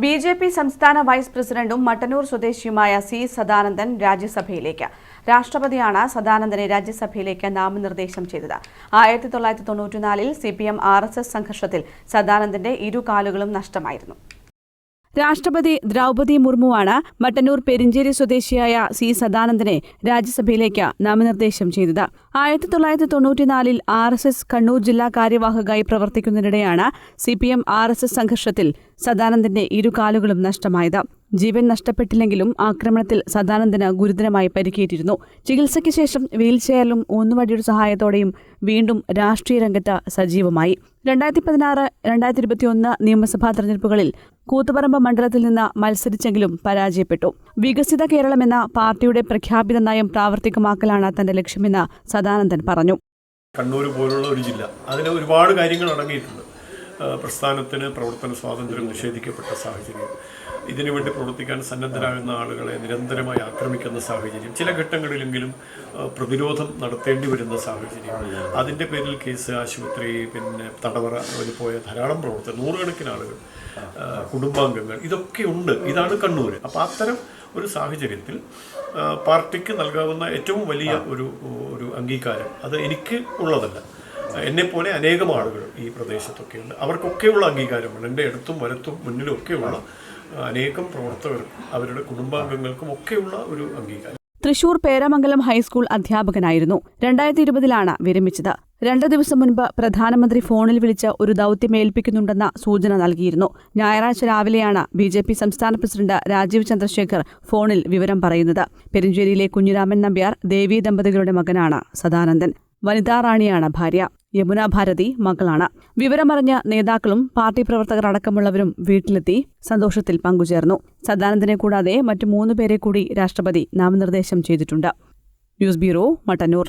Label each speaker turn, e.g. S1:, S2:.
S1: B J P സംസ്ഥാന vice പ്രസിഡന്റും Mattannur സ്വദേശിയുമായ C Sadanandan രാജ്യസഭയിലേക്ക്. രാഷ്ട്രപതിയാണ് സദാനന്ദനെ രാജ്യസഭയിലേക്ക് നാമനിർദ്ദേശം ചെയ്തത്. ആയിരത്തി തൊള്ളായിരത്തി തൊണ്ണൂറ്റിനാലിൽ C P M R S S സംഘർഷത്തിൽ സദാനന്ദന്റെ ഇരു കാലുകളും നഷ്ടമായിരുന്നു. രാഷ്ട്രപതി ദ്രൗപതി മുർമുവാണ് മട്ടന്നൂർ പെരിഞ്ചേരി സ്വദേശിയായ സി സദാനന്ദനെ രാജ്യസഭയിലേക്ക് നാമനിർദ്ദേശം ചെയ്തത്. ആയിരത്തി തൊള്ളായിരത്തി തൊണ്ണൂറ്റിനാലിൽ ആർ എസ് എസ് കണ്ണൂർ ജില്ലാ കാര്യവാഹകായി പ്രവർത്തിക്കുന്നതിനിടെയാണ് C P M R S S സംഘർഷത്തിൽ സദാനന്ദന്റെ ഇരുകാലുകളും നഷ്ടമായത്. ജീവൻ നഷ്ടപ്പെട്ടില്ലെങ്കിലും ആക്രമണത്തിൽ സദാനന്ദന് ഗുരുതരമായി പരിക്കേറ്റിരുന്നു. ചികിത്സയ്ക്ക് ശേഷം വീൽചെയറിലും ഊന്നുവടിയുടെ സഹായത്തോടെയും വീണ്ടും രാഷ്ട്രീയ രംഗത്ത് സജീവമായി. രണ്ടായിരത്തി പതിനാറ് രണ്ടായിരത്തി ഇരുപത്തിയൊന്ന് നിയമസഭാ തെരഞ്ഞെടുപ്പുകളിൽ കൂത്തുപറമ്പ് മണ്ഡലത്തിൽ നിന്ന് മത്സരിച്ചെങ്കിലും പരാജയപ്പെട്ടു. വികസിത കേരളമെന്ന പാർട്ടിയുടെ പ്രഖ്യാപിത നയം പ്രാവർത്തികമാക്കലാണ് തന്റെ ലക്ഷ്യമെന്ന് സദാനന്ദൻ പറഞ്ഞു.
S2: കണ്ണൂർ പോലുള്ള ഒരു ജില്ല. അതിൽ ഒരുപാട് കാര്യങ്ങൾ അടങ്ങിയിട്ടുണ്ട്. പ്രസ്ഥാനത്തിന് പ്രവർത്തന സ്വാതന്ത്ര്യം നിഷേധിക്കപ്പെട്ട സാഹചര്യം. ഇതിനുവേണ്ടി പ്രവർത്തിക്കാൻ സന്നദ്ധരാകുന്ന ആളുകളെ നിരന്തരമായി ആക്രമിക്കുന്ന സാഹചര്യം. ചില ഘട്ടങ്ങളിലെങ്കിലും പ്രതിരോധം നടത്തേണ്ടി വരുന്ന സാഹചര്യം. അതിന്റെ പേരിൽ കേസ് ആശുപത്രി പിന്നെ തടവറ അതിൽ പോയ ധാരാളം പ്രവർത്തകർ നൂറുകണക്കിന് ആളുകൾ കുടുംബാംഗങ്ങൾ ഇതൊക്കെ ഉണ്ട്. ഇതാണ് കണ്ണൂർ അപ്പോൾ അത്തരം ഒരു സാഹചര്യത്തിൽ പാർട്ടിക്ക് നൽകാവുന്ന ഏറ്റവും വലിയ ഒരു ഒരു അംഗീകാരം അത് എനിക്ക് ഉള്ളതല്ല. എന്നെപ്പോലെ അനേകം ആളുകൾ ഈ പ്രദേശത്തൊക്കെയുണ്ട്. അവർക്കൊക്കെയുള്ള അംഗീകാരമാണ്. എന്റെ അടുത്തും വലത്തും മുന്നിലും ഒക്കെയുള്ള അനേകം പ്രവർത്തകർക്കും അവരുടെ കുടുംബാംഗങ്ങൾക്കും ഒക്കെയുള്ള ഒരു അംഗീകാരം.
S1: തൃശൂർ പേരാമംഗലം ഹൈസ്കൂൾ അധ്യാപകനായിരുന്നു. രണ്ടായിരത്തി ഇരുപതിലാണ് വിരമിച്ചത്. രണ്ടു ദിവസം മുൻപ് പ്രധാനമന്ത്രി ഫോണിൽ വിളിച്ച് ഒരു ദൌത്യം ഏൽപ്പിക്കുന്നുണ്ടെന്ന സൂചന നൽകിയിരുന്നു. ഞായറാഴ്ച രാവിലെയാണ് ബി ജെ പി സംസ്ഥാന പ്രസിഡന്റ് രാജീവ് ചന്ദ്രശേഖർ ഫോണിൽ വിവരം പറയുന്നത്. പെരിഞ്ചേരിയിലെ കുഞ്ഞിരാമൻ നമ്പ്യാർ ദേവി ദമ്പതികളുടെ മകനാണ് സദാനന്ദൻ. വനിതാ റാണിയാണ് ഭാര്യ. യമുന ഭാരതി മകളാണ്. വിവരമറിഞ്ഞ നേതാക്കളും പാർട്ടി പ്രവർത്തകർ അടക്കമുള്ളവരും വീട്ടിലെത്തി സന്തോഷത്തിൽ പങ്കുചേർന്നു. സദാനന്ദനെ കൂടാതെ മറ്റു മൂന്ന് പേരെ കൂടി രാഷ്ട്രപതി നാമനിർദ്ദേശം ചെയ്തിട്ടുണ്ട്. News bureau Mattannur.